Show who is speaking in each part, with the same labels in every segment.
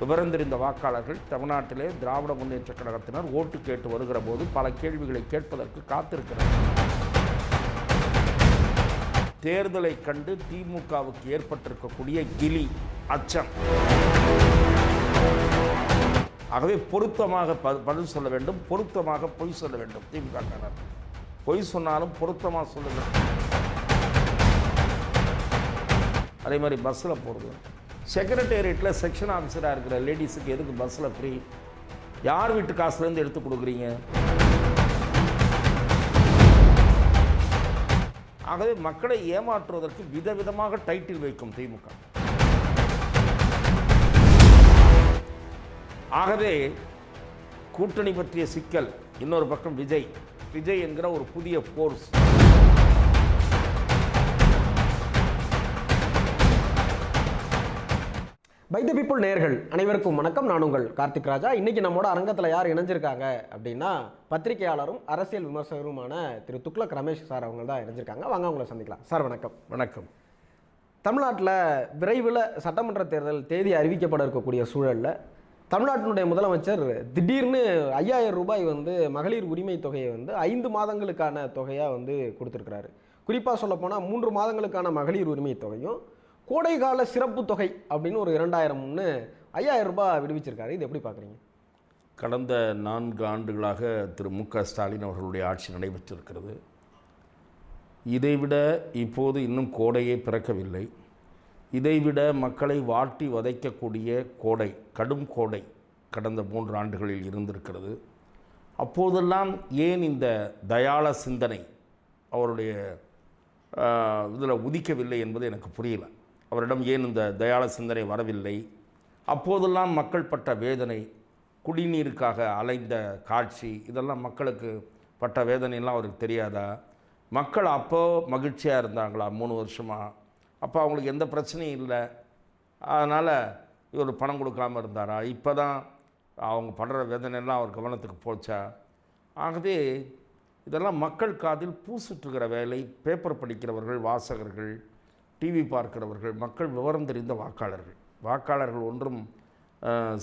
Speaker 1: விவரம் தெரிந்த வாக்காளர்கள் தமிழ்நாட்டிலே திராவிட முன்னேற்ற கழகத்தினர் ஓட்டு கேட்டு வருகிற போது பல கேள்விகளை கேட்பதற்கு காத்திருக்கிறார்கள் தேர்தலை கண்டு திமுகவுக்கு ஏற்பட்டிருக்கக்கூடிய கிலி அச்சம் ஆகவே பொருத்தமாக பதில் சொல்ல வேண்டும் பொருத்தமாக பொய் சொல்ல வேண்டும் திமுக பொய் சொன்னாலும் பொருத்தமாக சொல்ல வேண்டும் அதே மாதிரி பஸ்ஸில் போகிறது செக்ரட்டேரியட்டில் செக்ஷன் ஆஃபீஸராக இருக்கிற லேடிஸுக்கு எதுக்கு பஸ்ஸில் ஃப்ரீ யார் வீட்டு காசுலேருந்து எடுத்து கொடுக்குறீங்க ஆகவே மக்களை ஏமாற்றுவதற்கு விதவிதமாக டைட்டில் வைக்கும் திமுக ஆகவே கூட்டணி பற்றிய சிக்கல் இன்னொரு பக்கம் விஜய் விஜய் என்கிற ஒரு புதிய ஃபோர்ஸ்
Speaker 2: பைத்த பீப்புள் நேர்கள் அனைவருக்கும் வணக்கம் நான் உங்கள் கார்த்திக் ராஜா இன்றைக்கி நம்மோட அரங்கத்தில் யார் இணைஞ்சிருக்காங்க அப்படின்னா பத்திரிகையாளரும் அரசியல் விமர்சகருமான திரு துக்ளக் ரமேஷ் சார் அவங்க தான் இணைஞ்சிருக்காங்க வாங்க அவங்கள சந்திக்கலாம் சார் வணக்கம் வணக்கம் தமிழ்நாட்டில் விரைவில் சட்டமன்ற தேர்தல் தேதி அறிவிக்கப்பட இருக்கக்கூடிய சூழலில் தமிழ்நாட்டினுடைய முதலமைச்சர் திடீர்னு ஐயாயிரம் ரூபாய் வந்து மகளிர் உரிமை தொகையை வந்து ஐந்து மாதங்களுக்கான தொகையாக வந்து கொடுத்துருக்குறாரு குறிப்பாக சொல்லப்போனால் மூன்று மாதங்களுக்கான மகளிர் உரிமை தொகையும் கோடைக்கால சிறப்பு தொகை அப்படின்னு ஒரு இரண்டாயிரம்னு ஐயாயிரம் ரூபாய் விடுவிச்சிருக்காரு இது எப்படி பார்க்குறீங்க
Speaker 3: கடந்த நான்கு ஆண்டுகளாக திரு மு க ஸ்டாலின் அவர்களுடைய ஆட்சி நடைபெற்றிருக்கிறது இதைவிட இப்போது இன்னும் கோடையே பிறக்கவில்லை இதைவிட மக்களை வாட்டி வதைக்கக்கூடிய கோடை கடும் கோடை கடந்த மூன்று ஆண்டுகளில் இருந்திருக்கிறது அப்போதெல்லாம் ஏன் இந்த தயாள சிந்தனை அவருடைய இதில் உதிக்கவில்லை என்பது எனக்கு புரியலை அவரிடம் ஏன் இந்த தயாள சிந்தனை வரவில்லை அப்போதெல்லாம் மக்கள் பட்ட வேதனை குடிநீருக்காக அலைந்த காட்சி இதெல்லாம் மக்களுக்கு பட்ட வேதனைலாம் அவருக்கு தெரியாதா மக்கள் அப்போ மகிழ்ச்சியாக இருந்தாங்களா மூணு வருஷமாக அப்போ அவங்களுக்கு எந்த பிரச்சனையும் இல்லை அதனால் இவர் பணம் கொடுக்காமல் இருந்தாரா இப்போ தான் அவங்க படுற வேதனையெல்லாம் அவர் கவனத்துக்கு போச்சா ஆகவே இதெல்லாம் மக்கள் காதில் பூசிட்டுருக்கிற வேலை பேப்பர் படிக்கிறவர்கள் வாசகர்கள் டிவி பார்க்கிறவர்கள் மக்கள் விவரம் தெரிந்த வாக்காளர்கள் வாக்காளர்கள் ஒன்றும்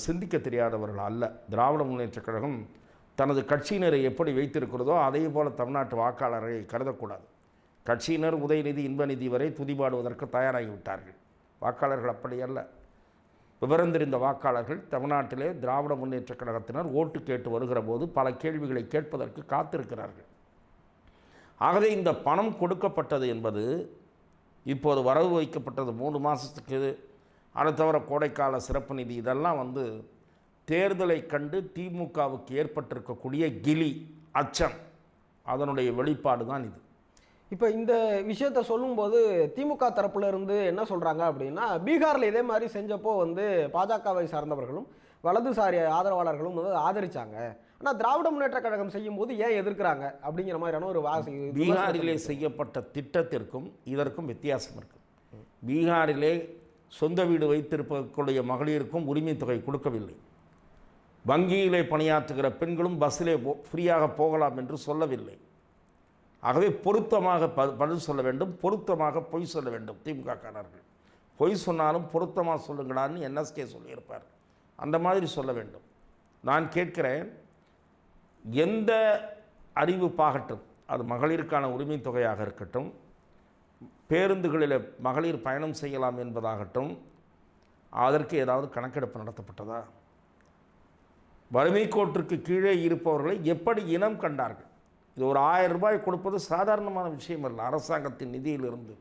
Speaker 3: சிந்திக்க தெரியாதவர்கள் அல்ல திராவிட முன்னேற்றக் கழகம் தனது கட்சியினரை எப்படி வைத்திருக்கிறதோ அதே போல் தமிழ்நாட்டு வாக்காளரை கருதக்கூடாது கட்சியினர் உதயநிதி இன்பநிதி வரை துதிபாடுவதற்கு தயாராகிவிட்டார்கள் வாக்காளர்கள் அப்படி அல்ல தெரிந்த வாக்காளர்கள் தமிழ்நாட்டிலே திராவிட முன்னேற்றக் கழகத்தினர் ஓட்டு கேட்டு வருகிற போது பல கேள்விகளை கேட்பதற்கு காத்திருக்கிறார்கள் ஆகவே இந்த பணம் கொடுக்கப்பட்டது என்பது இப்போது வரவு வைக்கப்பட்டது மூணு மாதத்துக்கு அடுத்த தவிர கோடைக்கால சிறப்பு நிதி இதெல்லாம் வந்து தேர்தலை கண்டு திமுகவுக்கு ஏற்பட்டிருக்கக்கூடிய கிலி அச்சம் அதனுடைய வெளிப்பாடு தான் இது
Speaker 2: இப்போ இந்த விஷயத்த சொல்லும்போது திமுக தரப்புல இருந்து என்ன சொல்கிறாங்க அப்படின்னா பீகாரில் இதே மாதிரி செஞ்சப்போ வந்து பாஜகவை சார்ந்தவர்களும் வலதுசாரி ஆதரவாளர்களும் வந்து ஆதரித்தாங்க ஆனால் திராவிட முன்னேற்ற கழகம் செய்யும் போது ஏன் எதிர்க்கிறாங்க அப்படிங்கிற மாதிரியான ஒரு வாசி
Speaker 3: பீகாரிலே செய்யப்பட்ட திட்டத்திற்கும் இதற்கும் வித்தியாசம் இருக்குது பீகாரிலே சொந்த வீடு வைத்திருப்பதற்குடைய மகளிருக்கும் உரிமை தொகை கொடுக்கவில்லை வங்கியிலே பணியாற்றுகிற பெண்களும் பஸ்ஸிலே போ ஃப்ரீயாக போகலாம் என்று சொல்லவில்லை ஆகவே பொருத்தமாக ப பதில் சொல்ல வேண்டும் பொருத்தமாக பொய் சொல்ல வேண்டும் திமுகக்காரர்கள் பொய் சொன்னாலும் பொருத்தமாக சொல்லுங்களான்னு என்எஸ்கே சொல்லியிருப்பார் அந்த மாதிரி சொல்ல வேண்டும் நான் கேட்கிறேன் எந்த அறிவு பாகட்டும் அது மகளிருக்கான உரிமை தொகையாக இருக்கட்டும் பேருந்துகளில் மகளிர் பயணம் செய்யலாம் என்பதாகட்டும் அதற்கு ஏதாவது கணக்கெடுப்பு நடத்தப்பட்டதா வறுமை கோட்டிற்கு கீழே இருப்பவர்களை எப்படி இனம் கண்டார்கள் இது ஒரு ஆயிரம் ரூபாய் கொடுப்பது சாதாரணமான விஷயம் அல்ல அரசாங்கத்தின் நிதியிலிருந்து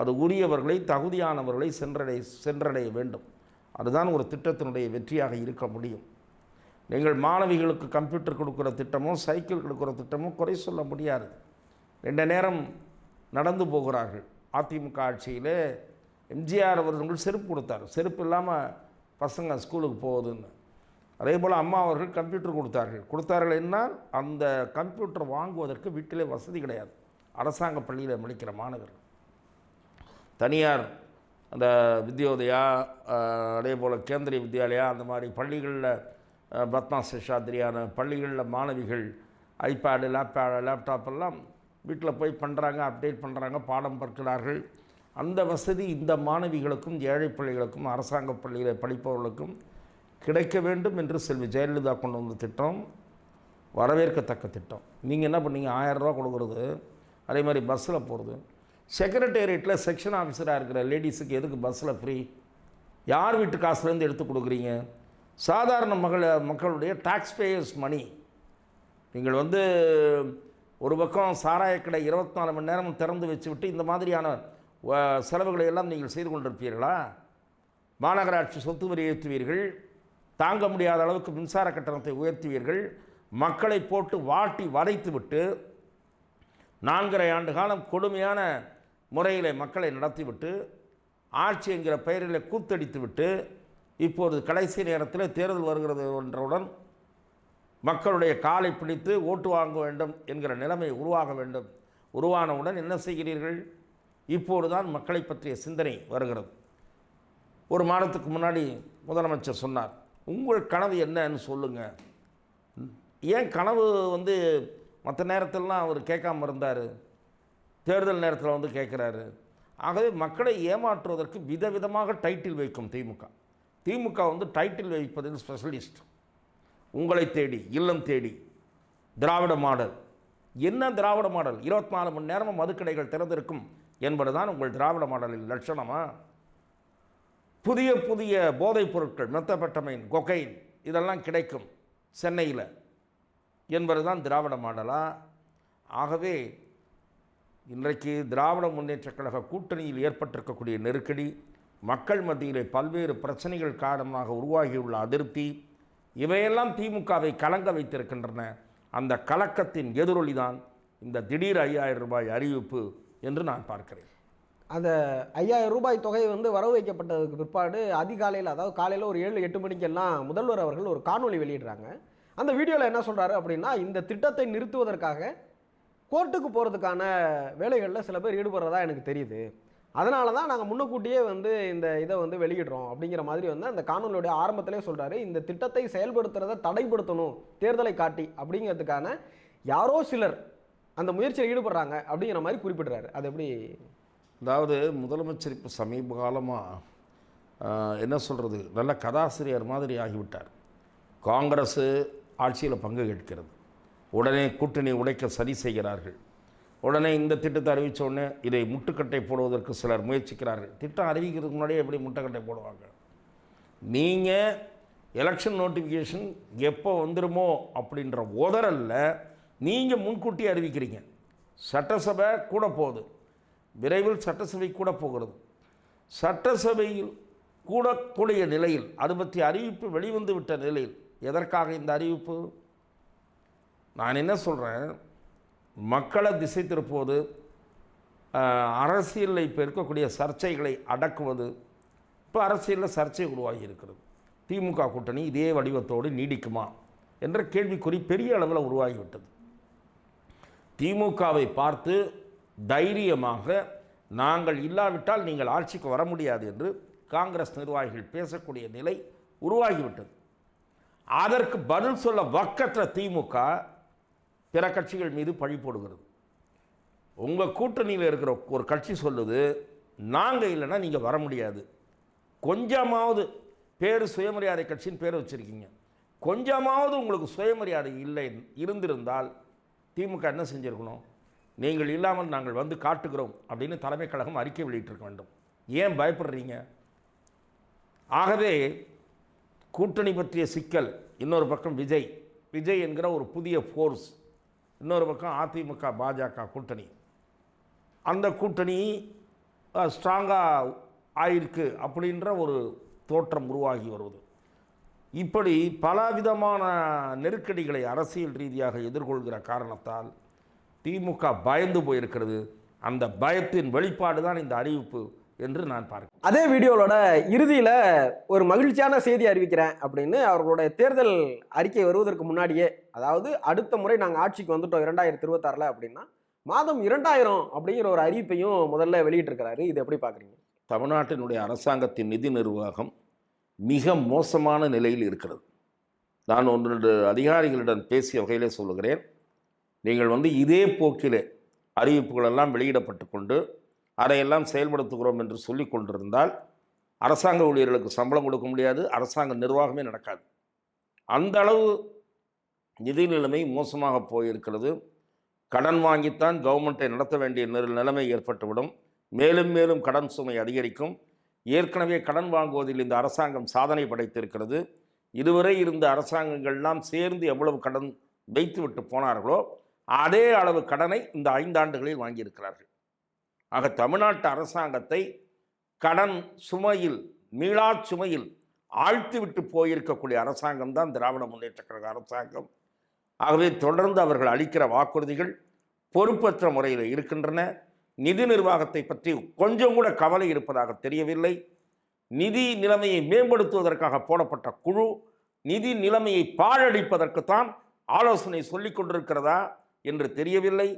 Speaker 3: அது உரியவர்களை தகுதியானவர்களை சென்றடைய சென்றடைய வேண்டும் அதுதான் ஒரு திட்டத்தினுடைய வெற்றியாக இருக்க முடியும் நீங்கள் மாணவிகளுக்கு கம்ப்யூட்டர் கொடுக்குற திட்டமும் சைக்கிள் கொடுக்குற திட்டமும் குறை சொல்ல முடியாது ரெண்டு நேரம் நடந்து போகிறார்கள் அதிமுக ஆட்சியில் எம்ஜிஆர் அவர்கள் செருப்பு கொடுத்தார் செருப்பு இல்லாமல் பசங்க ஸ்கூலுக்கு போகுதுன்னு அதே போல் அம்மா அவர்கள் கம்ப்யூட்டர் கொடுத்தார்கள் கொடுத்தார்கள் என்னால் அந்த கம்ப்யூட்டர் வாங்குவதற்கு வீட்டிலே வசதி கிடையாது அரசாங்க பள்ளியில் முடிக்கிற மாணவர்கள் தனியார் அந்த வித்யோதயா அதே போல் கேந்திரிய வித்யாலயா அந்த மாதிரி பள்ளிகளில் பத்மா சேஷாத்ரியான பள்ளிகளில் மாணவிகள் ஐபேடு லேப்டாப் லேப்டாப்பெல்லாம் வீட்டில் போய் பண்ணுறாங்க அப்டேட் பண்ணுறாங்க பாடம் பார்க்கிறார்கள் அந்த வசதி இந்த மாணவிகளுக்கும் ஏழை பள்ளிகளுக்கும் அரசாங்க பள்ளிகளை படிப்பவர்களுக்கும் கிடைக்க வேண்டும் என்று செல்வி ஜெயலலிதா கொண்டு வந்த திட்டம் வரவேற்கத்தக்க திட்டம் நீங்கள் என்ன பண்ணீங்க ஆயரூவா கொடுக்குறது அதே மாதிரி பஸ்ஸில் போகிறது செக்ரட்டேரியட்டில் செக்ஷன் ஆஃபீஸராக இருக்கிற லேடிஸுக்கு எதுக்கு பஸ்ஸில் ஃப்ரீ யார் வீட்டு காசுலேருந்து எடுத்து கொடுக்குறீங்க சாதாரண மகள மக்களுடைய டாக்ஸ் பேயர்ஸ் மணி நீங்கள் வந்து ஒரு பக்கம் சாராயக்கடை இருபத்தி நாலு மணி நேரம் திறந்து வச்சு விட்டு இந்த மாதிரியான செலவுகளை எல்லாம் நீங்கள் செய்து கொண்டிருப்பீர்களா மாநகராட்சி சொத்து வரி ஏற்றுவீர்கள் தாங்க முடியாத அளவுக்கு மின்சார கட்டணத்தை உயர்த்துவீர்கள் மக்களை போட்டு வாட்டி வதைத்து விட்டு நான்கரை ஆண்டு காலம் கொடுமையான முறையில் மக்களை நடத்திவிட்டு ஆட்சி என்கிற பெயரில் கூத்தடித்து விட்டு இப்போது கடைசி நேரத்தில் தேர்தல் வருகிறது என்றவுடன் மக்களுடைய காலை பிடித்து ஓட்டு வாங்க வேண்டும் என்கிற நிலைமை உருவாக வேண்டும் உருவானவுடன் என்ன செய்கிறீர்கள் இப்போது தான் மக்களை பற்றிய சிந்தனை வருகிறது ஒரு மாதத்துக்கு முன்னாடி முதலமைச்சர் சொன்னார் உங்கள் கனவு என்னன்னு சொல்லுங்கள் ஏன் கனவு வந்து மற்ற நேரத்திலலாம் அவர் கேட்காம இருந்தார் தேர்தல் நேரத்தில் வந்து கேட்குறாரு ஆகவே மக்களை ஏமாற்றுவதற்கு விதவிதமாக டைட்டில் வைக்கும் திமுக திமுக வந்து டைட்டில் வைப்பதில் ஸ்பெஷலிஸ்ட் உங்களை தேடி இல்லம் தேடி திராவிட மாடல் என்ன திராவிட மாடல் இருபத்தி நாலு மணி நேரமும் மதுக்கடைகள் திறந்திருக்கும் என்பதுதான் உங்கள் திராவிட மாடலின் லட்சணமா புதிய புதிய போதைப் பொருட்கள் மெத்தப்பட்டமையின் கொகைன் இதெல்லாம் கிடைக்கும் சென்னையில் என்பது தான் திராவிட மாடலா ஆகவே இன்றைக்கு திராவிட முன்னேற்றக் கழக கூட்டணியில் ஏற்பட்டிருக்கக்கூடிய நெருக்கடி மக்கள் மத்தியிலே பல்வேறு பிரச்சனைகள் காரணமாக உருவாகியுள்ள அதிருப்தி இவையெல்லாம் திமுகவை கலங்க வைத்திருக்கின்றன அந்த கலக்கத்தின் எதிரொலிதான் இந்த திடீர் ஐயாயிரம் ரூபாய் அறிவிப்பு என்று நான் பார்க்கிறேன்
Speaker 2: அந்த ஐயாயிரம் ரூபாய் தொகை வந்து வரவு வைக்கப்பட்டதுக்கு பிற்பாடு அதிகாலையில் அதாவது காலையில் ஒரு ஏழு எட்டு மணிக்கெல்லாம் முதல்வர் அவர்கள் ஒரு காணொலி வெளியிடுறாங்க அந்த வீடியோவில் என்ன சொல்கிறாரு அப்படின்னா இந்த திட்டத்தை நிறுத்துவதற்காக கோர்ட்டுக்கு போகிறதுக்கான வேலைகளில் சில பேர் ஈடுபடுறதா எனக்கு தெரியுது அதனால தான் நாங்கள் முன்னக்கூட்டியே வந்து இந்த இதை வந்து வெளியிடுறோம் அப்படிங்கிற மாதிரி வந்து அந்த காணொலியுடைய ஆரம்பத்திலே சொல்கிறாரு இந்த திட்டத்தை செயல்படுத்துறதை தடைப்படுத்தணும் தேர்தலை காட்டி அப்படிங்கிறதுக்கான யாரோ சிலர் அந்த முயற்சியில் ஈடுபடுறாங்க அப்படிங்கிற மாதிரி குறிப்பிடுறாரு அது எப்படி
Speaker 3: அதாவது முதலமைச்சர் இப்போ சமீப காலமாக என்ன சொல்கிறது நல்ல கதாசிரியர் மாதிரி ஆகிவிட்டார் காங்கிரஸு ஆட்சியில் பங்கு கேட்கிறது உடனே கூட்டணி உடைக்க சரி செய்கிறார்கள் உடனே இந்த திட்டத்தை அறிவித்த உடனே இதை முட்டுக்கட்டை போடுவதற்கு சிலர் முயற்சிக்கிறார்கள் திட்டம் அறிவிக்கிறதுக்கு முன்னாடியே எப்படி முட்டுக்கட்டை போடுவாங்க நீங்கள் எலெக்ஷன் நோட்டிஃபிகேஷன் எப்போ வந்துடுமோ அப்படின்ற உதறலில் நீங்கள் முன்கூட்டி அறிவிக்கிறீங்க சட்டசபை கூட போகுது விரைவில் சட்டசபை கூட போகிறது சட்டசபையில் கூடக்கூடிய நிலையில் அது பற்றி அறிவிப்பு வெளிவந்து விட்ட நிலையில் எதற்காக இந்த அறிவிப்பு நான் என்ன சொல்கிறேன் மக்களை திசை திருப்புவது அரசியலில் இப்போ இருக்கக்கூடிய சர்ச்சைகளை அடக்குவது இப்போ அரசியலில் சர்ச்சை உருவாகி இருக்கிறது திமுக கூட்டணி இதே வடிவத்தோடு நீடிக்குமா என்ற கேள்விக்குறி பெரிய அளவில் உருவாகிவிட்டது திமுகவை பார்த்து தைரியமாக நாங்கள் இல்லாவிட்டால் நீங்கள் ஆட்சிக்கு வர முடியாது என்று காங்கிரஸ் நிர்வாகிகள் பேசக்கூடிய நிலை உருவாகிவிட்டது அதற்கு பதில் சொல்ல வக்கற்ற திமுக பிற கட்சிகள் மீது பழி போடுகிறது உங்கள் கூட்டணியில் இருக்கிற ஒரு கட்சி சொல்லுது நாங்கள் இல்லைன்னா நீங்கள் வர முடியாது கொஞ்சமாவது பேர் சுயமரியாதை கட்சின்னு பேர் வச்சுருக்கீங்க கொஞ்சமாவது உங்களுக்கு சுயமரியாதை இல்லை இருந்திருந்தால் திமுக என்ன செஞ்சுருக்கணும் நீங்கள் இல்லாமல் நாங்கள் வந்து காட்டுகிறோம் அப்படின்னு தலைமை கழகம் அறிக்கை வெளியிட்டிருக்க வேண்டும் ஏன் பயப்படுறீங்க ஆகவே கூட்டணி பற்றிய சிக்கல் இன்னொரு பக்கம் விஜய் விஜய் என்கிற ஒரு புதிய ஃபோர்ஸ் இன்னொரு பக்கம் அதிமுக பாஜக கூட்டணி அந்த கூட்டணி ஸ்ட்ராங்காக ஆயிருக்கு அப்படின்ற ஒரு தோற்றம் உருவாகி வருவது இப்படி பலவிதமான நெருக்கடிகளை அரசியல் ரீதியாக எதிர்கொள்கிற காரணத்தால் திமுக பயந்து போயிருக்கிறது அந்த பயத்தின் வெளிப்பாடு தான் இந்த அறிவிப்பு என்று நான் பார்க்கிறேன்
Speaker 2: அதே வீடியோவோட இறுதியில் ஒரு மகிழ்ச்சியான செய்தி அறிவிக்கிறேன் அப்படின்னு அவர்களுடைய தேர்தல் அறிக்கை வருவதற்கு முன்னாடியே அதாவது அடுத்த முறை நாங்கள் ஆட்சிக்கு வந்துட்டோம் இரண்டாயிரத்தி இருபத்தாறில் அப்படின்னா மாதம் இரண்டாயிரம் அப்படிங்கிற ஒரு அறிவிப்பையும் முதல்ல வெளியிட்டிருக்கிறாரு இது எப்படி பார்க்குறீங்க
Speaker 3: தமிழ்நாட்டினுடைய அரசாங்கத்தின் நிதி நிர்வாகம் மிக மோசமான நிலையில் இருக்கிறது நான் ஒன்று அதிகாரிகளிடம் பேசிய வகையிலே சொல்லுகிறேன் நீங்கள் வந்து இதே போக்கிலே அறிவிப்புகளெல்லாம் வெளியிடப்பட்டு கொண்டு அதையெல்லாம் செயல்படுத்துகிறோம் என்று சொல்லி கொண்டிருந்தால் அரசாங்க ஊழியர்களுக்கு சம்பளம் கொடுக்க முடியாது அரசாங்க நிர்வாகமே நடக்காது அந்த அளவு நிதி நிலைமை மோசமாக போயிருக்கிறது கடன் வாங்கித்தான் கவர்மெண்ட்டை நடத்த வேண்டிய நிலைமை ஏற்பட்டுவிடும் மேலும் மேலும் கடன் சுமை அதிகரிக்கும் ஏற்கனவே கடன் வாங்குவதில் இந்த அரசாங்கம் சாதனை படைத்திருக்கிறது இதுவரை இருந்த அரசாங்கங்கள்லாம் சேர்ந்து எவ்வளவு கடன் வைத்துவிட்டு போனார்களோ அதே அளவு கடனை இந்த ஐந்தாண்டுகளில் வாங்கியிருக்கிறார்கள் ஆக தமிழ்நாட்டு அரசாங்கத்தை கடன் சுமையில் மீளா சுமையில் விட்டு போயிருக்கக்கூடிய அரசாங்கம் தான் திராவிட முன்னேற்ற கழக அரசாங்கம் ஆகவே தொடர்ந்து அவர்கள் அளிக்கிற வாக்குறுதிகள் பொறுப்பற்ற முறையில் இருக்கின்றன நிதி நிர்வாகத்தை பற்றி கொஞ்சம் கூட கவலை இருப்பதாக தெரியவில்லை நிதி நிலைமையை மேம்படுத்துவதற்காக போடப்பட்ட குழு நிதி நிலைமையை பாழடிப்பதற்குத்தான் ஆலோசனை சொல்லிக் கொண்டிருக்கிறதா என்று தெரியவில்லை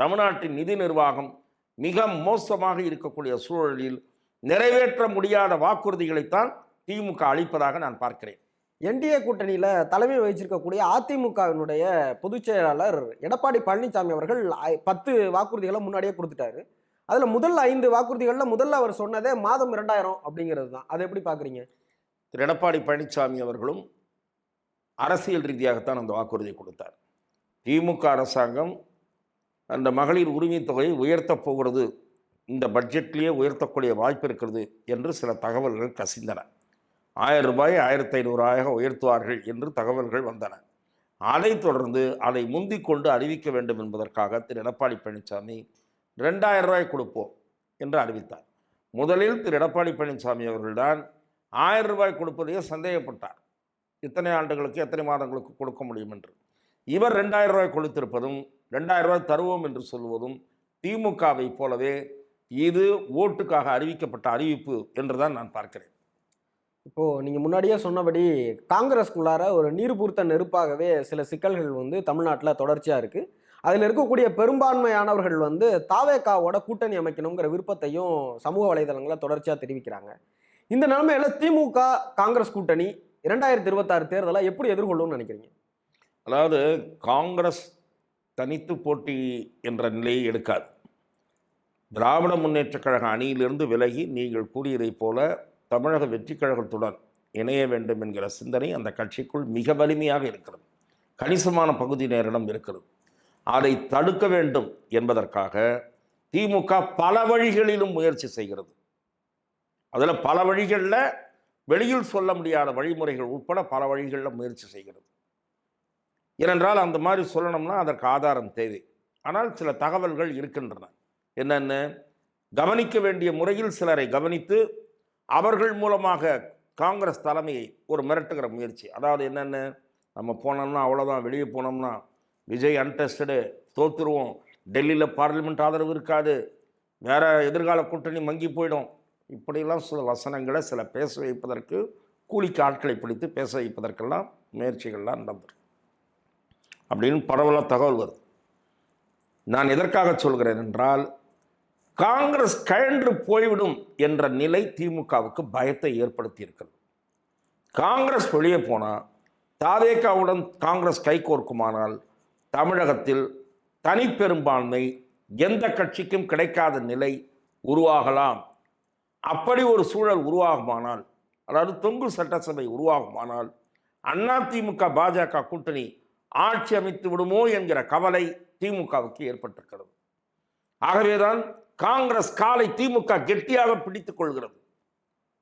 Speaker 3: தமிழ்நாட்டின் நிதி நிர்வாகம் மிக மோசமாக இருக்கக்கூடிய சூழலில் நிறைவேற்ற முடியாத வாக்குறுதிகளைத்தான் திமுக அளிப்பதாக நான் பார்க்கிறேன்
Speaker 2: என்டிஏ கூட்டணியில் தலைமை வகிச்சிருக்கக்கூடிய அதிமுகவினுடைய பொதுச் செயலாளர் எடப்பாடி பழனிசாமி அவர்கள் பத்து வாக்குறுதிகளை முன்னாடியே கொடுத்துட்டாரு அதில் முதல் ஐந்து வாக்குறுதிகளில் முதல்ல அவர் சொன்னதே மாதம் இரண்டாயிரம் அப்படிங்கிறது தான் அதை எப்படி பார்க்குறீங்க
Speaker 3: திரு எடப்பாடி பழனிசாமி அவர்களும் அரசியல் ரீதியாகத்தான் அந்த வாக்குறுதியை கொடுத்தார் திமுக அரசாங்கம் அந்த மகளிர் உரிமை தொகையை உயர்த்தப் போகிறது இந்த பட்ஜெட்லேயே உயர்த்தக்கூடிய வாய்ப்பு இருக்கிறது என்று சில தகவல்கள் கசிந்தன ஆயிரம் ரூபாயை ஆயிரத்தி ஐநூறாக உயர்த்துவார்கள் என்று தகவல்கள் வந்தன அதைத் தொடர்ந்து அதை முந்திக் கொண்டு அறிவிக்க வேண்டும் என்பதற்காக திரு எடப்பாடி பழனிசாமி ரெண்டாயிரம் ரூபாய் கொடுப்போம் என்று அறிவித்தார் முதலில் திரு எடப்பாடி பழனிசாமி அவர்கள்தான் ஆயிரம் ரூபாய் கொடுப்பதையே சந்தேகப்பட்டார் இத்தனை ஆண்டுகளுக்கு எத்தனை மாதங்களுக்கு கொடுக்க முடியும் என்று இவர் ரெண்டாயிரம் ரூபாய் கொடுத்திருப்பதும் ரெண்டாயிரம் ரூபாய் தருவோம் என்று சொல்வதும் திமுகவை போலவே இது ஓட்டுக்காக அறிவிக்கப்பட்ட அறிவிப்பு என்று தான் நான் பார்க்கிறேன்
Speaker 2: இப்போது நீங்கள் முன்னாடியே சொன்னபடி காங்கிரஸ்குள்ளார ஒரு நீர்பூர்த்த நெருப்பாகவே சில சிக்கல்கள் வந்து தமிழ்நாட்டில் தொடர்ச்சியாக இருக்குது அதில் இருக்கக்கூடிய பெரும்பான்மையானவர்கள் வந்து தாவேக்காவோட கூட்டணி அமைக்கணுங்கிற விருப்பத்தையும் சமூக வலைதளங்களில் தொடர்ச்சியாக தெரிவிக்கிறாங்க இந்த நிலைமையில் திமுக காங்கிரஸ் கூட்டணி இரண்டாயிரத்தி இருபத்தாறு தேர்தலை எப்படி எதிர்கொள்ளும்னு நினைக்கிறீங்க
Speaker 3: அதாவது காங்கிரஸ் தனித்து போட்டி என்ற நிலையை எடுக்காது திராவிட முன்னேற்றக் கழக அணியிலிருந்து விலகி நீங்கள் கூறியதைப் போல தமிழக வெற்றிக் கழகத்துடன் இணைய வேண்டும் என்கிற சிந்தனை அந்த கட்சிக்குள் மிக வலிமையாக இருக்கிறது கணிசமான பகுதி நேரிடம் இருக்கிறது அதை தடுக்க வேண்டும் என்பதற்காக திமுக பல வழிகளிலும் முயற்சி செய்கிறது அதில் பல வழிகளில் வெளியில் சொல்ல முடியாத வழிமுறைகள் உட்பட பல வழிகளில் முயற்சி செய்கிறது ஏனென்றால் அந்த மாதிரி சொல்லணும்னா அதற்கு ஆதாரம் தேவை ஆனால் சில தகவல்கள் இருக்கின்றன என்னென்ன கவனிக்க வேண்டிய முறையில் சிலரை கவனித்து அவர்கள் மூலமாக காங்கிரஸ் தலைமையை ஒரு மிரட்டுகிற முயற்சி அதாவது என்னென்ன நம்ம போனோம்னா அவ்வளோதான் வெளியே போனோம்னா விஜய் அன்டெஸ்டடு தோற்றுருவோம் டெல்லியில் பார்லிமெண்ட் ஆதரவு இருக்காது வேறு எதிர்கால கூட்டணி மங்கி போயிடும் இப்படிலாம் சில வசனங்களை சில பேச வைப்பதற்கு கூலிக்கு ஆட்களை பிடித்து பேச வைப்பதற்கெல்லாம் முயற்சிகள்லாம் நடந்துருக்கு அப்படின்னு பரவலாக தகவல் வருது நான் எதற்காக சொல்கிறேன் என்றால் காங்கிரஸ் கழன்று போய்விடும் என்ற நிலை திமுகவுக்கு பயத்தை ஏற்படுத்தி இருக்கிறது காங்கிரஸ் வெளியே போனால் தாதேகாவுடன் காங்கிரஸ் கைகோர்க்குமானால் தமிழகத்தில் தனிப்பெரும்பான்மை எந்த கட்சிக்கும் கிடைக்காத நிலை உருவாகலாம் அப்படி ஒரு சூழல் உருவாகுமானால் அதாவது தொங்கு சட்டசபை உருவாகுமானால் அதிமுக பாஜக கூட்டணி ஆட்சி அமைத்து விடுமோ என்கிற கவலை திமுகவுக்கு ஏற்பட்டிருக்கிறது ஆகவேதான் காங்கிரஸ் காலை திமுக கெட்டியாக பிடித்துக் கொள்கிறது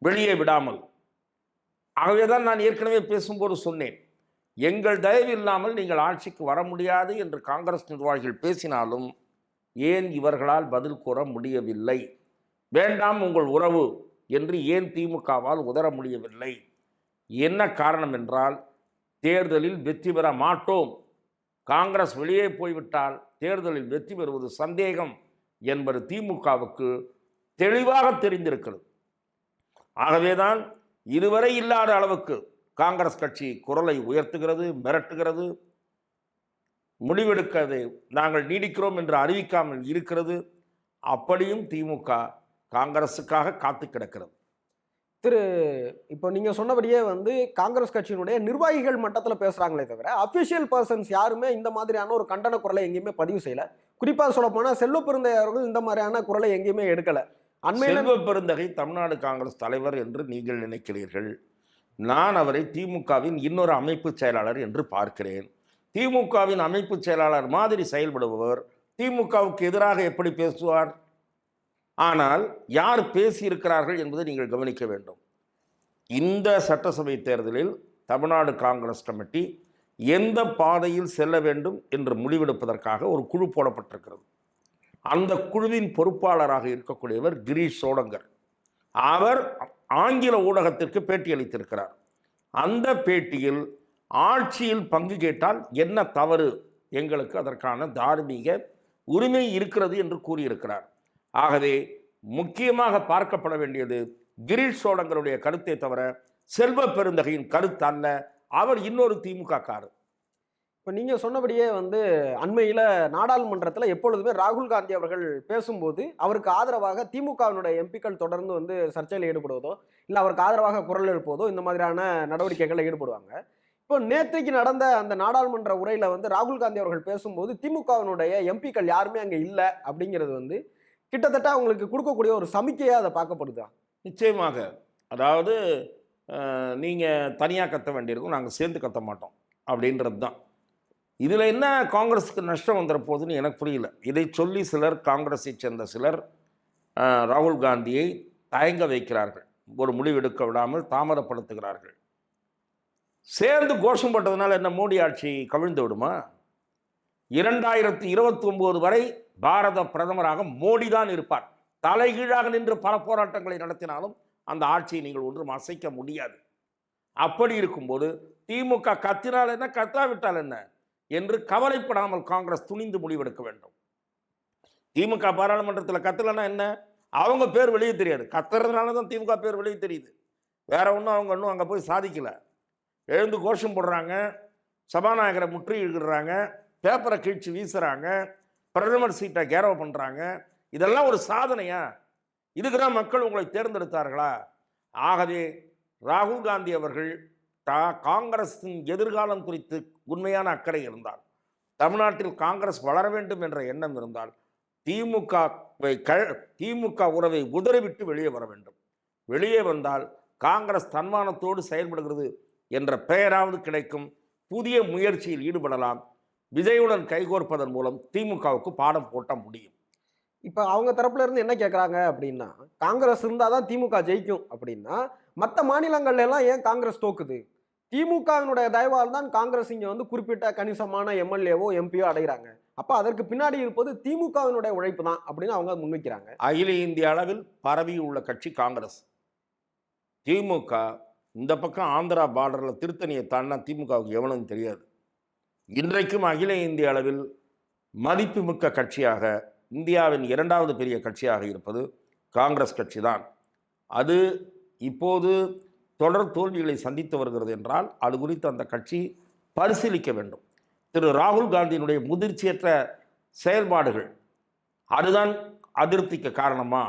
Speaker 3: வெளியே விடாமல் ஆகவேதான் நான் ஏற்கனவே பேசும்போது சொன்னேன் எங்கள் தயவு இல்லாமல் நீங்கள் ஆட்சிக்கு வர முடியாது என்று காங்கிரஸ் நிர்வாகிகள் பேசினாலும் ஏன் இவர்களால் பதில் கூற முடியவில்லை வேண்டாம் உங்கள் உறவு என்று ஏன் திமுகவால் உதர முடியவில்லை என்ன காரணம் என்றால் தேர்தலில் வெற்றி பெற மாட்டோம் காங்கிரஸ் வெளியே போய்விட்டால் தேர்தலில் வெற்றி பெறுவது சந்தேகம் என்பது திமுகவுக்கு தெளிவாக தெரிந்திருக்கிறது ஆகவேதான் இதுவரை இல்லாத அளவுக்கு காங்கிரஸ் கட்சி குரலை உயர்த்துகிறது மிரட்டுகிறது முடிவெடுக்கதை நாங்கள் நீடிக்கிறோம் என்று அறிவிக்காமல் இருக்கிறது அப்படியும் திமுக காங்கிரஸுக்காக காத்து கிடக்கிறது
Speaker 2: திரு இப்போ நீங்கள் சொன்னபடியே வந்து காங்கிரஸ் கட்சியினுடைய நிர்வாகிகள் மட்டத்தில் பேசுகிறாங்களே தவிர அஃபிஷியல் பர்சன்ஸ் யாருமே இந்த மாதிரியான ஒரு கண்டன குரலை எங்கேயுமே பதிவு செய்யலை குறிப்பாக சொல்லப்போனால் செல்வ பெருந்தையார்கள் இந்த மாதிரியான குரலை எங்கேயுமே எடுக்கலை
Speaker 3: அண்மையில் செல்வ பெருந்தகை தமிழ்நாடு காங்கிரஸ் தலைவர் என்று நீங்கள் நினைக்கிறீர்கள் நான் அவரை திமுகவின் இன்னொரு அமைப்பு செயலாளர் என்று பார்க்கிறேன் திமுகவின் அமைப்பு செயலாளர் மாதிரி செயல்படுபவர் திமுகவுக்கு எதிராக எப்படி பேசுவார் ஆனால் யார் பேசியிருக்கிறார்கள் என்பதை நீங்கள் கவனிக்க வேண்டும் இந்த சட்டசபை தேர்தலில் தமிழ்நாடு காங்கிரஸ் கமிட்டி எந்த பாதையில் செல்ல வேண்டும் என்று முடிவெடுப்பதற்காக ஒரு குழு போடப்பட்டிருக்கிறது அந்த குழுவின் பொறுப்பாளராக இருக்கக்கூடியவர் கிரீஷ் சோடங்கர் அவர் ஆங்கில ஊடகத்திற்கு பேட்டியளித்திருக்கிறார் அந்த பேட்டியில் ஆட்சியில் பங்கு கேட்டால் என்ன தவறு எங்களுக்கு அதற்கான தார்மீக உரிமை இருக்கிறது என்று கூறியிருக்கிறார் ஆகவே முக்கியமாக பார்க்கப்பட வேண்டியது கிரீஷ் சோழங்களுடைய கருத்தை தவிர செல்வ பெருந்தகையின் கருத்து அல்ல அவர் இன்னொரு திமுக காரர்
Speaker 2: இப்போ நீங்கள் சொன்னபடியே வந்து அண்மையில் நாடாளுமன்றத்தில் எப்பொழுதுமே ராகுல் காந்தி அவர்கள் பேசும்போது அவருக்கு ஆதரவாக திமுகவினுடைய எம்பிக்கள் தொடர்ந்து வந்து சர்ச்சையில் ஈடுபடுவதோ இல்லை அவருக்கு ஆதரவாக குரல் எழுப்புவதோ இந்த மாதிரியான நடவடிக்கைகளில் ஈடுபடுவாங்க இப்போ நேற்றைக்கு நடந்த அந்த நாடாளுமன்ற உரையில் வந்து ராகுல் காந்தி அவர்கள் பேசும்போது திமுகவினுடைய எம்பிக்கள் யாருமே அங்கே இல்லை அப்படிங்கிறது வந்து கிட்டத்தட்ட அவங்களுக்கு கொடுக்கக்கூடிய ஒரு சமிக்கையாக அதை பார்க்கப்படுதா
Speaker 3: நிச்சயமாக அதாவது நீங்கள் தனியாக கத்த வேண்டியிருக்கும் நாங்கள் சேர்ந்து கத்த மாட்டோம் அப்படின்றது தான் இதில் என்ன காங்கிரஸுக்கு நஷ்டம் வந்துட போகுதுன்னு எனக்கு புரியல இதை சொல்லி சிலர் காங்கிரஸை சேர்ந்த சிலர் ராகுல் காந்தியை தயங்க வைக்கிறார்கள் ஒரு முடிவெடுக்க விடாமல் தாமதப்படுத்துகிறார்கள் சேர்ந்து கோஷம் போட்டதுனால என்ன மோடி ஆட்சி கவிழ்ந்து விடுமா இரண்டாயிரத்தி இருபத்தி ஒம்பது வரை பாரத பிரதமராக மோடி தான் இருப்பார் தலைகீழாக நின்று பல போராட்டங்களை நடத்தினாலும் அந்த ஆட்சியை நீங்கள் ஒன்றும் அசைக்க முடியாது அப்படி இருக்கும்போது திமுக கத்தினால் என்ன கத்தாவிட்டால் என்ன என்று கவலைப்படாமல் காங்கிரஸ் துணிந்து முடிவெடுக்க வேண்டும் திமுக பாராளுமன்றத்தில் கத்தலைன்னா என்ன அவங்க பேர் வெளியே தெரியாது கத்துறதுனால தான் திமுக பேர் வெளியே தெரியுது வேற ஒன்றும் அவங்க இன்னும் அங்கே போய் சாதிக்கலை எழுந்து கோஷம் போடுறாங்க சபாநாயகரை முற்றுகிடுறாங்க பேப்பரை கீழ்ச்சி வீசுகிறாங்க பிரதமர் சீட்டை கேரவ பண்ணுறாங்க இதெல்லாம் ஒரு சாதனையா இதுக்கு தான் மக்கள் உங்களை தேர்ந்தெடுத்தார்களா ஆகவே ராகுல் காந்தி அவர்கள் தா காங்கிரஸின் எதிர்காலம் குறித்து உண்மையான அக்கறை இருந்தால் தமிழ்நாட்டில் காங்கிரஸ் வளர வேண்டும் என்ற எண்ணம் இருந்தால் திமுக திமுக உறவை உதறிவிட்டு வெளியே வர வேண்டும் வெளியே வந்தால் காங்கிரஸ் தன்மானத்தோடு செயல்படுகிறது என்ற பெயராவது கிடைக்கும் புதிய முயற்சியில் ஈடுபடலாம் விஜயுடன் கைகோர்ப்பதன் மூலம் திமுகவுக்கு பாடம் போட்ட முடியும்
Speaker 2: இப்போ அவங்க தரப்புல இருந்து என்ன கேட்குறாங்க அப்படின்னா காங்கிரஸ் இருந்தால் தான் திமுக ஜெயிக்கும் அப்படின்னா மற்ற மாநிலங்கள்ல எல்லாம் ஏன் காங்கிரஸ் தோக்குது திமுகவினுடைய தயவால் தான் காங்கிரஸ் இங்கே வந்து குறிப்பிட்ட கணிசமான எம்எல்ஏவோ எம்பியோ அடைகிறாங்க அப்போ அதற்கு பின்னாடி இருப்பது திமுகவினுடைய உழைப்பு தான் அப்படின்னு அவங்க முன்வைக்கிறாங்க
Speaker 3: அகில இந்திய அளவில் பரவி உள்ள கட்சி காங்கிரஸ் திமுக இந்த பக்கம் ஆந்திரா பார்டரில் திருத்தணியை தாண்டினா திமுகவுக்கு எவ்வளோன்னு தெரியாது இன்றைக்கும் அகில இந்திய அளவில் மதிப்புமிக்க கட்சியாக இந்தியாவின் இரண்டாவது பெரிய கட்சியாக இருப்பது காங்கிரஸ் கட்சி தான் அது இப்போது தொடர் தோல்விகளை சந்தித்து வருகிறது என்றால் அது குறித்து அந்த கட்சி பரிசீலிக்க வேண்டும் திரு ராகுல் காந்தியினுடைய முதிர்ச்சியற்ற செயல்பாடுகள் அதுதான் அதிருப்திக்கு காரணமா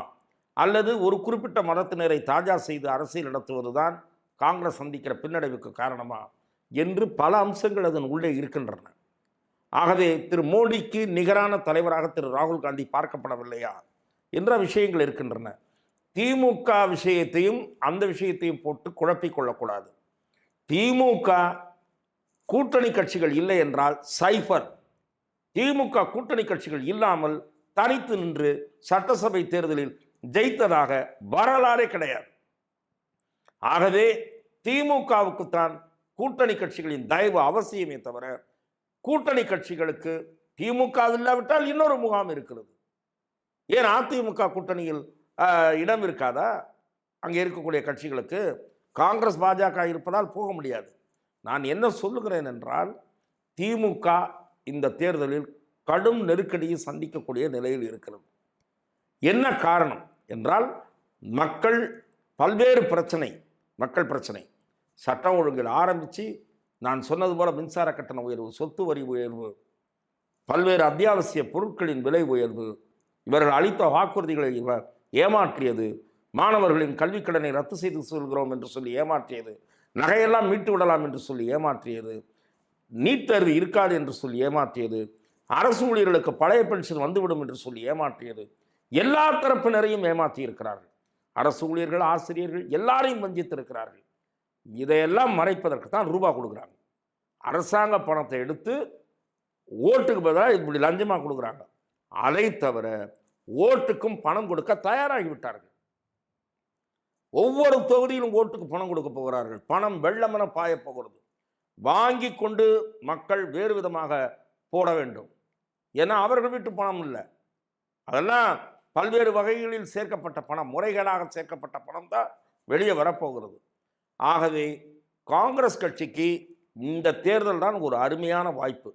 Speaker 3: அல்லது ஒரு குறிப்பிட்ட மதத்தினரை தாஜா செய்து அரசியல் நடத்துவது தான் காங்கிரஸ் சந்திக்கிற பின்னடைவுக்கு காரணமா என்று பல அம்சங்கள் அதன் உள்ளே இருக்கின்றன ஆகவே திரு மோடிக்கு நிகரான தலைவராக திரு ராகுல் காந்தி பார்க்கப்படவில்லையா என்ற விஷயங்கள் இருக்கின்றன திமுக விஷயத்தையும் அந்த விஷயத்தையும் போட்டு குழப்பிக்கொள்ளக்கூடாது திமுக கூட்டணி கட்சிகள் இல்லை என்றால் சைஃபர் திமுக கூட்டணி கட்சிகள் இல்லாமல் தனித்து நின்று சட்டசபை தேர்தலில் ஜெயித்ததாக வரலாறே கிடையாது ஆகவே திமுகவுக்குத்தான் கூட்டணி கட்சிகளின் தயவு அவசியமே தவிர கூட்டணி கட்சிகளுக்கு திமுக இல்லாவிட்டால் இன்னொரு முகாம் இருக்கிறது ஏன் அதிமுக கூட்டணியில் இடம் இருக்காதா அங்கே இருக்கக்கூடிய கட்சிகளுக்கு காங்கிரஸ் பாஜக இருப்பதால் போக முடியாது நான் என்ன சொல்லுகிறேன் என்றால் திமுக இந்த தேர்தலில் கடும் நெருக்கடியை சந்திக்கக்கூடிய நிலையில் இருக்கிறது என்ன காரணம் என்றால் மக்கள் பல்வேறு பிரச்சனை மக்கள் பிரச்சனை சட்டம் ஒழுங்கில் ஆரம்பித்து நான் சொன்னது போல் மின்சார கட்டண உயர்வு சொத்து வரி உயர்வு பல்வேறு அத்தியாவசிய பொருட்களின் விலை உயர்வு இவர்கள் அளித்த வாக்குறுதிகளை இவர் ஏமாற்றியது மாணவர்களின் கல்விக்கடனை ரத்து செய்து சொல்கிறோம் என்று சொல்லி ஏமாற்றியது நகையெல்லாம் மீட்டு விடலாம் என்று சொல்லி ஏமாற்றியது நீட் தேர்வு இருக்காது என்று சொல்லி ஏமாற்றியது அரசு ஊழியர்களுக்கு பழைய பென்ஷன் வந்துவிடும் என்று சொல்லி ஏமாற்றியது எல்லா தரப்பினரையும் ஏமாற்றி இருக்கிறார்கள் அரசு ஊழியர்கள் ஆசிரியர்கள் எல்லாரையும் வஞ்சித்திருக்கிறார்கள் இதையெல்லாம் மறைப்பதற்கு தான் ரூபா கொடுக்குறாங்க அரசாங்க பணத்தை எடுத்து ஓட்டுக்கு பதிலாக இப்படி லஞ்சமாக கொடுக்குறாங்க அதை தவிர ஓட்டுக்கும் பணம் கொடுக்க தயாராகி விட்டார்கள் ஒவ்வொரு தொகுதியிலும் ஓட்டுக்கு பணம் கொடுக்க போகிறார்கள் பணம் வெள்ளமென போகிறது வாங்கி கொண்டு மக்கள் வேறு விதமாக போட வேண்டும் ஏன்னா அவர்கள் வீட்டு பணம் இல்லை அதெல்லாம் பல்வேறு வகைகளில் சேர்க்கப்பட்ட பணம் முறைகளாக சேர்க்கப்பட்ட பணம் தான் வெளியே வரப்போகிறது ஆகவே காங்கிரஸ் கட்சிக்கு இந்த தேர்தல் தான் ஒரு அருமையான வாய்ப்பு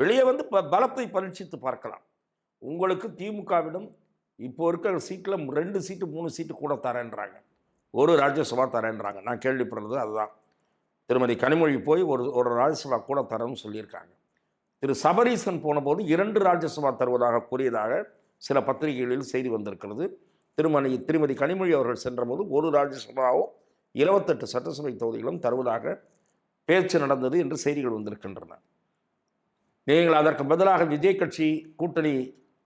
Speaker 3: வெளியே வந்து ப பலத்தை பரீட்சித்து பார்க்கலாம் உங்களுக்கு திமுகவிடம் இப்போ இருக்கிற சீட்டில் ரெண்டு சீட்டு மூணு சீட்டு கூட தரேன்றாங்க ஒரு ராஜ்யசபா தரேன்றாங்க நான் கேள்விப்படுறது அதுதான் திருமதி கனிமொழி போய் ஒரு ஒரு ராஜ்யசபா கூட தரேன்னு சொல்லியிருக்காங்க திரு சபரீசன் போனபோது இரண்டு ராஜ்யசபா தருவதாக கூறியதாக சில பத்திரிகைகளில் செய்தி வந்திருக்கிறது திருமதி திருமதி கனிமொழி அவர்கள் சென்றபோது ஒரு ராஜ்யசபாவும் இருபத்தெட்டு சட்டசபை தொகுதிகளும் தருவதாக பேச்சு நடந்தது என்று செய்திகள் வந்திருக்கின்றன நீங்கள் அதற்கு பதிலாக விஜய் கட்சி கூட்டணி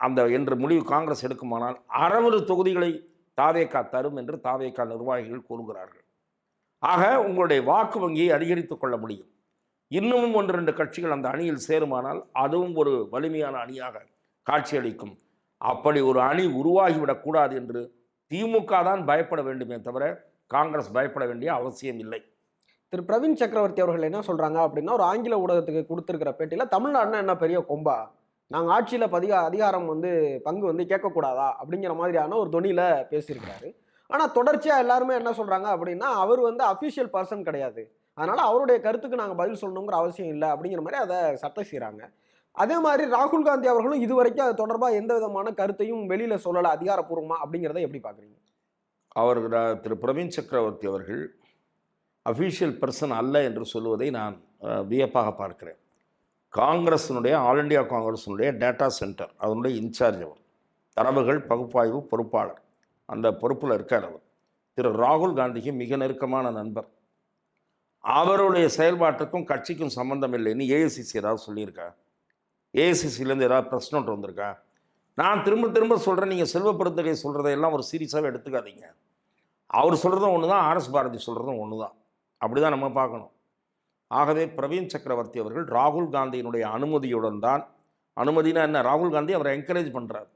Speaker 3: அந்த என்று முடிவு காங்கிரஸ் எடுக்குமானால் அறுபது தொகுதிகளை தாவேக்கா தரும் என்று தாவேக்கா நிர்வாகிகள் கூறுகிறார்கள் ஆக உங்களுடைய வாக்கு வங்கியை அதிகரித்துக் கொள்ள முடியும் இன்னமும் ஒன்று ரெண்டு கட்சிகள் அந்த அணியில் சேருமானால் அதுவும் ஒரு வலிமையான அணியாக காட்சியளிக்கும் அப்படி ஒரு அணி உருவாகிவிடக்கூடாது என்று திமுக தான் பயப்பட வேண்டுமே தவிர காங்கிரஸ் பயப்பட வேண்டிய அவசியம் இல்லை
Speaker 2: திரு பிரவீன் சக்கரவர்த்தி அவர்கள் என்ன சொல்கிறாங்க அப்படின்னா ஒரு ஆங்கில ஊடகத்துக்கு கொடுத்துருக்கிற பேட்டியில் தமிழ்நாடுனா என்ன பெரிய கொம்பா நாங்கள் ஆட்சியில் பதிக அதிகாரம் வந்து பங்கு வந்து கேட்கக்கூடாதா அப்படிங்கிற மாதிரியான ஒரு தொனியில் பேசியிருக்காரு ஆனால் தொடர்ச்சியாக எல்லாருமே என்ன சொல்கிறாங்க அப்படின்னா அவர் வந்து அஃபிஷியல் பர்சன் கிடையாது அதனால் அவருடைய கருத்துக்கு நாங்கள் பதில் சொல்லணுங்கிற அவசியம் இல்லை அப்படிங்கிற மாதிரி அதை சட்டை செய்கிறாங்க அதே மாதிரி ராகுல் காந்தி அவர்களும் இதுவரைக்கும் அது தொடர்பாக எந்த விதமான கருத்தையும் வெளியில் சொல்லலை அதிகாரப்பூர்வமாக அப்படிங்கிறத எப்படி பார்க்குறீங்க
Speaker 3: அவர் திரு பிரவீன் சக்கரவர்த்தி அவர்கள் அஃபீஷியல் பர்சன் அல்ல என்று சொல்லுவதை நான் வியப்பாக பார்க்கிறேன் காங்கிரஸினுடைய ஆல் இண்டியா காங்கிரஸினுடைய டேட்டா சென்டர் அதனுடைய இன்சார்ஜ் அவர் தரவுகள் பகுப்பாய்வு பொறுப்பாளர் அந்த பொறுப்பில் இருக்கார் அவர் திரு ராகுல் காந்திக்கு மிக நெருக்கமான நண்பர் அவருடைய செயல்பாட்டுக்கும் கட்சிக்கும் சம்மந்தம் இல்லைன்னு ஏஐசிசி ஏதாவது சொல்லியிருக்கா ஏஐசிசிலேருந்து ஏதாவது பிரச்சனை வந்திருக்கா நான் திரும்ப திரும்ப சொல்கிறேன் நீங்கள் செல்வப்படுத்தகை சொல்கிறதையெல்லாம் ஒரு சீரியஸாகவே எடுத்துக்காதீங்க அவர் சொல்கிறதும் ஒன்று தான் ஆர்எஸ் பாரதி சொல்கிறதும் ஒன்று தான் அப்படி தான் நம்ம பார்க்கணும் ஆகவே பிரவீன் சக்கரவர்த்தி அவர்கள் ராகுல் காந்தியினுடைய அனுமதியுடன் தான் அனுமதினா என்ன ராகுல் காந்தி அவரை என்கரேஜ் பண்ணுறார்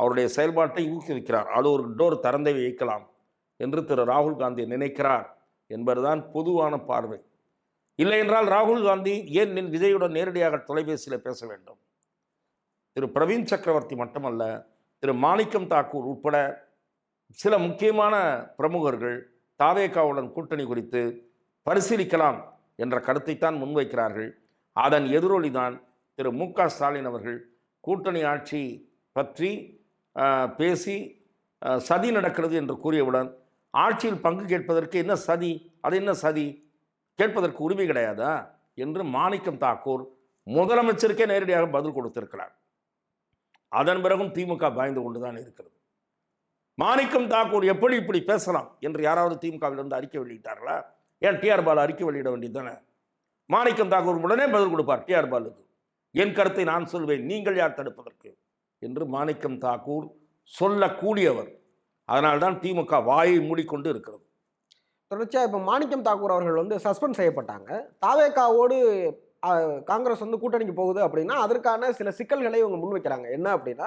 Speaker 3: அவருடைய செயல்பாட்டை ஊக்குவிக்கிறார் அது ஒரு டோர் திறந்தை வைக்கலாம் என்று திரு ராகுல் காந்தி நினைக்கிறார் என்பதுதான் பொதுவான பார்வை இல்லை என்றால் ராகுல் காந்தி ஏன் விஜயுடன் நேரடியாக தொலைபேசியில் பேச வேண்டும் திரு பிரவீன் சக்கரவர்த்தி மட்டுமல்ல திரு மாணிக்கம் தாக்கூர் உட்பட சில முக்கியமான பிரமுகர்கள் தாவேகாவுடன் கூட்டணி குறித்து பரிசீலிக்கலாம் என்ற கருத்தைத்தான் முன்வைக்கிறார்கள் அதன் எதிரொலிதான் திரு மு க ஸ்டாலின் அவர்கள் கூட்டணி ஆட்சி பற்றி பேசி சதி நடக்கிறது என்று கூறியவுடன் ஆட்சியில் பங்கு கேட்பதற்கு என்ன சதி அது என்ன சதி கேட்பதற்கு உரிமை கிடையாதா என்று மாணிக்கம் தாக்கூர் முதலமைச்சருக்கே நேரடியாக பதில் கொடுத்திருக்கிறார் அதன் பிறகும் திமுக பாய்ந்து கொண்டுதான் இருக்கிறது மாணிக்கம் தாக்கூர் எப்படி இப்படி பேசலாம் என்று யாராவது திமுகவிலிருந்து அறிக்கை வெளியிட்டார்களா ஏன் டிஆர் பால் அறிக்கை வெளியிட வேண்டியது தானே மாணிக்கம் தாக்கூர் உடனே பதில் கொடுப்பார் டிஆர் பாலுக்கு என் கருத்தை நான் சொல்வேன் நீங்கள் யார் தடுப்பதற்கு என்று மாணிக்கம் தாக்கூர் சொல்லக்கூடியவர் அதனால்தான் திமுக வாயை மூடிக்கொண்டு இருக்கிறது
Speaker 2: தொடர்ச்சியாக இப்போ மாணிக்கம் தாக்கூர் அவர்கள் வந்து சஸ்பெண்ட் செய்யப்பட்டாங்க தாவேக்காவோடு காங்கிரஸ் வந்து கூட்டணிக்கு போகுது அப்படின்னா அதற்கான சில சிக்கல்களை இவங்க முன்வைக்கிறாங்க என்ன அப்படின்னா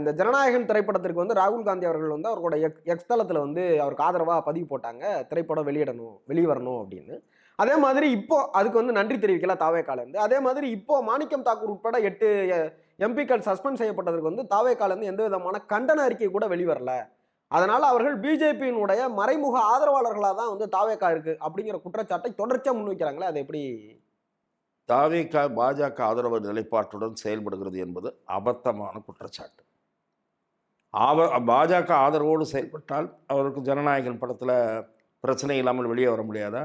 Speaker 2: இந்த ஜனநாயகன் திரைப்படத்திற்கு வந்து ராகுல் காந்தி அவர்கள் வந்து அவர்களோட எக் எக்ஸ்தலத்தில் வந்து அவருக்கு ஆதரவாக பதிவு போட்டாங்க திரைப்படம் வெளியிடணும் வெளிவரணும் அப்படின்னு அதே மாதிரி இப்போ அதுக்கு வந்து நன்றி தெரிவிக்கல தாவேக்காலேருந்து அதே மாதிரி இப்போ மாணிக்கம் தாக்கூர் உட்பட எட்டு எம்பிக்கள் சஸ்பெண்ட் செய்யப்பட்டதற்கு வந்து தாவேக்காலேருந்து எந்த விதமான கண்டன அறிக்கை கூட வெளிவரல அதனால் அவர்கள் பிஜேபியினுடைய மறைமுக ஆதரவாளர்களாக தான் வந்து தாவேக்கா இருக்குது அப்படிங்கிற குற்றச்சாட்டை தொடர்ச்சியாக முன்வைக்கிறாங்களே அதை எப்படி
Speaker 3: தாவேக பாஜக ஆதரவு நிலைப்பாட்டுடன் செயல்படுகிறது என்பது அபத்தமான குற்றச்சாட்டு ஆவ பாஜக ஆதரவோடு செயல்பட்டால் அவருக்கு ஜனநாயகன் படத்தில் பிரச்சனை இல்லாமல் வெளியே வர முடியாதா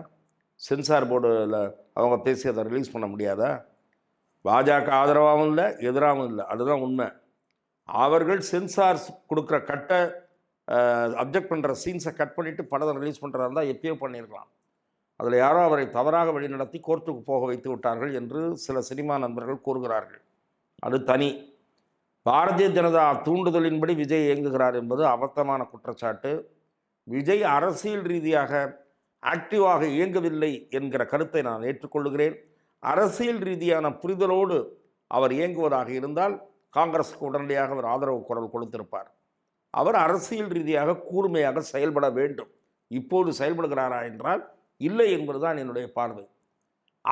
Speaker 3: சென்சார் போர்டில் அவங்க பேசி அதை ரிலீஸ் பண்ண முடியாதா பாஜக ஆதரவாகவும் இல்லை எதிராகவும் இல்லை அதுதான் உண்மை அவர்கள் சென்சார் கொடுக்குற கட்டை அப்ஜெக்ட் பண்ணுற சீன்ஸை கட் பண்ணிவிட்டு படத்தை ரிலீஸ் பண்ணுறதா இருந்தால் எப்பயோ பண்ணியிருக்கலாம் அதில் யாரோ அவரை தவறாக வழிநடத்தி கோர்ட்டுக்கு போக வைத்து விட்டார்கள் என்று சில சினிமா நண்பர்கள் கூறுகிறார்கள் அது தனி பாரதிய ஜனதா தூண்டுதலின்படி விஜய் இயங்குகிறார் என்பது அபத்தமான குற்றச்சாட்டு விஜய் அரசியல் ரீதியாக ஆக்டிவாக இயங்கவில்லை என்கிற கருத்தை நான் ஏற்றுக்கொள்கிறேன் அரசியல் ரீதியான புரிதலோடு அவர் இயங்குவதாக இருந்தால் காங்கிரஸுக்கு உடனடியாக அவர் ஆதரவு குரல் கொடுத்திருப்பார் அவர் அரசியல் ரீதியாக கூர்மையாக செயல்பட வேண்டும் இப்போது செயல்படுகிறாரா என்றால் இல்லை என்பதுதான் என்னுடைய பார்வை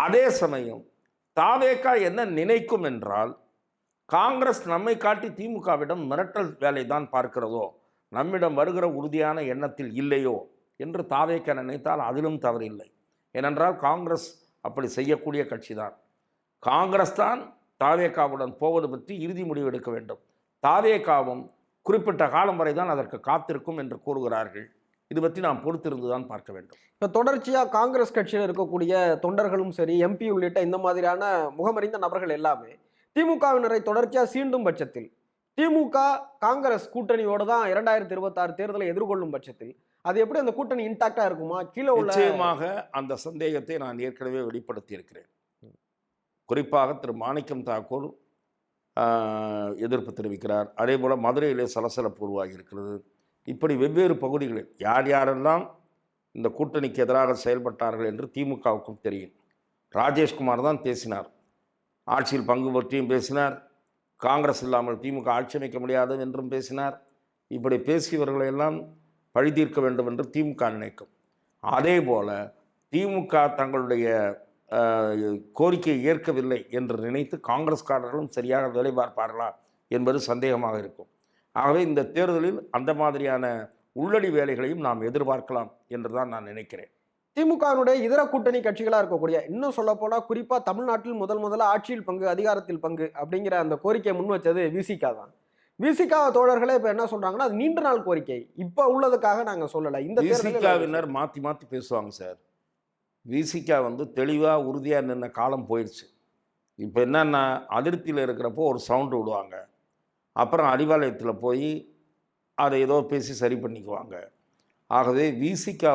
Speaker 3: அதே சமயம் தாவேக்கா என்ன நினைக்கும் என்றால் காங்கிரஸ் நம்மை காட்டி திமுகவிடம் மிரட்டல் வேலை தான் பார்க்கிறதோ நம்மிடம் வருகிற உறுதியான எண்ணத்தில் இல்லையோ என்று தாவேக்க நினைத்தால் அதிலும் தவறில்லை ஏனென்றால் காங்கிரஸ் அப்படி செய்யக்கூடிய கட்சி தான் காங்கிரஸ் தான் தாவேக்காவுடன் போவது பற்றி இறுதி முடிவு எடுக்க வேண்டும் தாவேக்காவும் குறிப்பிட்ட காலம் வரை தான் அதற்கு காத்திருக்கும் என்று கூறுகிறார்கள் இது பற்றி நாம் பொறுத்திருந்து தான் பார்க்க வேண்டும்
Speaker 2: இப்போ தொடர்ச்சியாக காங்கிரஸ் கட்சியில் இருக்கக்கூடிய தொண்டர்களும் சரி எம்பி உள்ளிட்ட இந்த மாதிரியான முகமறிந்த நபர்கள் எல்லாமே திமுகவினரை தொடர்ச்சியாக சீண்டும் பட்சத்தில் திமுக காங்கிரஸ் கூட்டணியோடு தான் இரண்டாயிரத்தி இருபத்தாறு தேர்தலை எதிர்கொள்ளும் பட்சத்தில் அது எப்படி அந்த கூட்டணி இன்டாக்டாக இருக்குமா
Speaker 3: கீழே உள்ள நிச்சயமாக அந்த சந்தேகத்தை நான் ஏற்கனவே வெளிப்படுத்தி இருக்கிறேன் குறிப்பாக திரு மாணிக்கம் தாக்கூர் எதிர்ப்பு தெரிவிக்கிறார் அதே போல் மதுரையிலே சலசலப்பு உருவாகி இருக்கிறது இப்படி வெவ்வேறு பகுதிகளில் யார் யாரெல்லாம் இந்த கூட்டணிக்கு எதிராக செயல்பட்டார்கள் என்று திமுகவுக்கும் தெரியும் ராஜேஷ்குமார் தான் பேசினார் ஆட்சியில் பங்கு பற்றியும் பேசினார் காங்கிரஸ் இல்லாமல் திமுக ஆட்சி அமைக்க முடியாது என்றும் பேசினார் இப்படி பேசியவர்களையெல்லாம் பழி தீர்க்க வேண்டும் என்று திமுக நினைக்கும் அதே போல் திமுக தங்களுடைய கோரிக்கையை ஏற்கவில்லை என்று நினைத்து காங்கிரஸ்காரர்களும் சரியாக வேலை பார்ப்பார்களா என்பது சந்தேகமாக இருக்கும் ஆகவே இந்த தேர்தலில் அந்த மாதிரியான உள்ளடி வேலைகளையும் நாம் எதிர்பார்க்கலாம் என்று தான் நான் நினைக்கிறேன்
Speaker 2: திமுகவினுடைய இதர கூட்டணி கட்சிகளாக இருக்கக்கூடிய இன்னும் சொல்ல போனால் குறிப்பாக தமிழ்நாட்டில் முதல் முதல்ல ஆட்சியில் பங்கு அதிகாரத்தில் பங்கு அப்படிங்கிற அந்த கோரிக்கையை முன் வச்சது விசிகா தான் விசிகா தோழர்களே இப்போ என்ன சொல்றாங்கன்னா அது நீண்ட நாள் கோரிக்கை இப்போ உள்ளதுக்காக நாங்கள் சொல்லலை இந்த
Speaker 3: விசிகாவினர் மாற்றி மாற்றி பேசுவாங்க சார் விசிகா வந்து தெளிவாக உறுதியாக நின்ன காலம் போயிடுச்சு இப்போ என்னென்னா அதிருப்தியில் இருக்கிறப்போ ஒரு சவுண்டு விடுவாங்க அப்புறம் அறிவாலயத்தில் போய் அதை ஏதோ பேசி சரி பண்ணிக்குவாங்க ஆகவே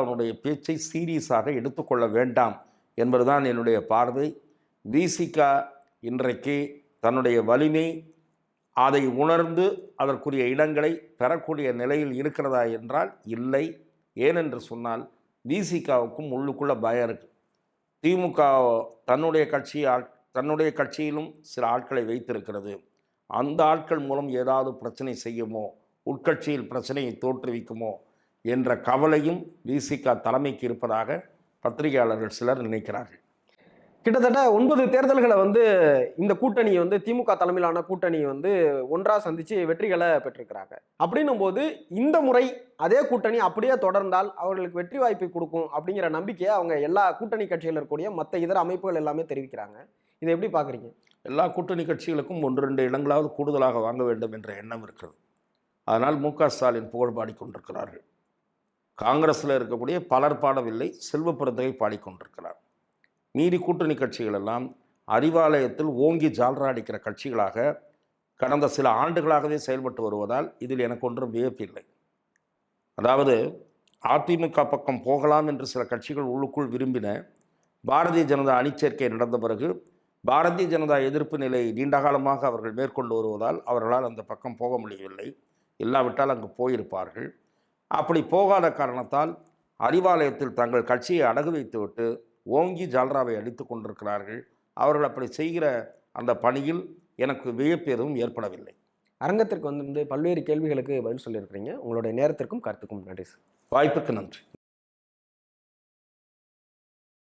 Speaker 3: அவனுடைய பேச்சை சீரியஸாக எடுத்துக்கொள்ள வேண்டாம் என்பதுதான் என்னுடைய பார்வை விசிகா இன்றைக்கு தன்னுடைய வலிமை அதை உணர்ந்து அதற்குரிய இடங்களை பெறக்கூடிய நிலையில் இருக்கிறதா என்றால் இல்லை ஏனென்று சொன்னால் விசிகாவுக்கும் உள்ளுக்குள்ளே பயம் இருக்குது திமுக தன்னுடைய கட்சி தன்னுடைய கட்சியிலும் சில ஆட்களை வைத்திருக்கிறது அந்த ஆட்கள் மூலம் ஏதாவது பிரச்சனை செய்யுமோ உட்கட்சியில் பிரச்சனையை தோற்றுவிக்குமோ என்ற கவலையும் விசிகா தலைமைக்கு இருப்பதாக பத்திரிகையாளர்கள் சிலர் நினைக்கிறார்கள்
Speaker 2: கிட்டத்தட்ட ஒன்பது தேர்தல்களை வந்து இந்த கூட்டணியை வந்து திமுக தலைமையிலான கூட்டணியை வந்து ஒன்றாக சந்தித்து வெற்றிகளை பெற்றிருக்கிறாங்க அப்படின்னும் போது இந்த முறை அதே கூட்டணி அப்படியே தொடர்ந்தால் அவர்களுக்கு வெற்றி வாய்ப்பு கொடுக்கும் அப்படிங்கிற நம்பிக்கையை அவங்க எல்லா கூட்டணி கட்சியில் இருக்கக்கூடிய மற்ற இதர அமைப்புகள் எல்லாமே தெரிவிக்கிறாங்க இதை எப்படி பார்க்குறீங்க
Speaker 3: எல்லா கூட்டணி கட்சிகளுக்கும் ஒன்று ரெண்டு இடங்களாவது கூடுதலாக வாங்க வேண்டும் என்ற எண்ணம் இருக்கிறது அதனால் மு க ஸ்டாலின் புகழ் பாடிக்கொண்டிருக்கிறார்கள் காங்கிரஸில் இருக்கக்கூடிய பலர் பாடவில்லை செல்வ பிறந்தகை பாடிக்கொண்டிருக்கிறார் மீறி கூட்டணி கட்சிகள் எல்லாம் அறிவாலயத்தில் ஓங்கி ஜால்ரா அடிக்கிற கட்சிகளாக கடந்த சில ஆண்டுகளாகவே செயல்பட்டு வருவதால் இதில் எனக்கு ஒன்றும் வியப்பு இல்லை அதாவது அதிமுக பக்கம் போகலாம் என்று சில கட்சிகள் உள்ளுக்குள் விரும்பின பாரதிய ஜனதா அணிச்சேர்க்கை நடந்த பிறகு பாரதிய ஜனதா எதிர்ப்பு நிலை நீண்ட காலமாக அவர்கள் மேற்கொண்டு வருவதால் அவர்களால் அந்த பக்கம் போக முடியவில்லை இல்லாவிட்டால் அங்கு போயிருப்பார்கள் அப்படி போகாத காரணத்தால் அறிவாலயத்தில் தங்கள் கட்சியை அடகு வைத்துவிட்டு ஓங்கி ஜால்ராவை அடித்து கொண்டிருக்கிறார்கள் அவர்கள் அப்படி செய்கிற அந்த பணியில் எனக்கு வியப்பு எதுவும் ஏற்படவில்லை
Speaker 2: அரங்கத்திற்கு வந்து பல்வேறு கேள்விகளுக்கு பதில் சொல்லியிருக்கிறீங்க உங்களுடைய நேரத்திற்கும் கருத்துக்கும் நன்றி
Speaker 3: வாய்ப்புக்கு நன்றி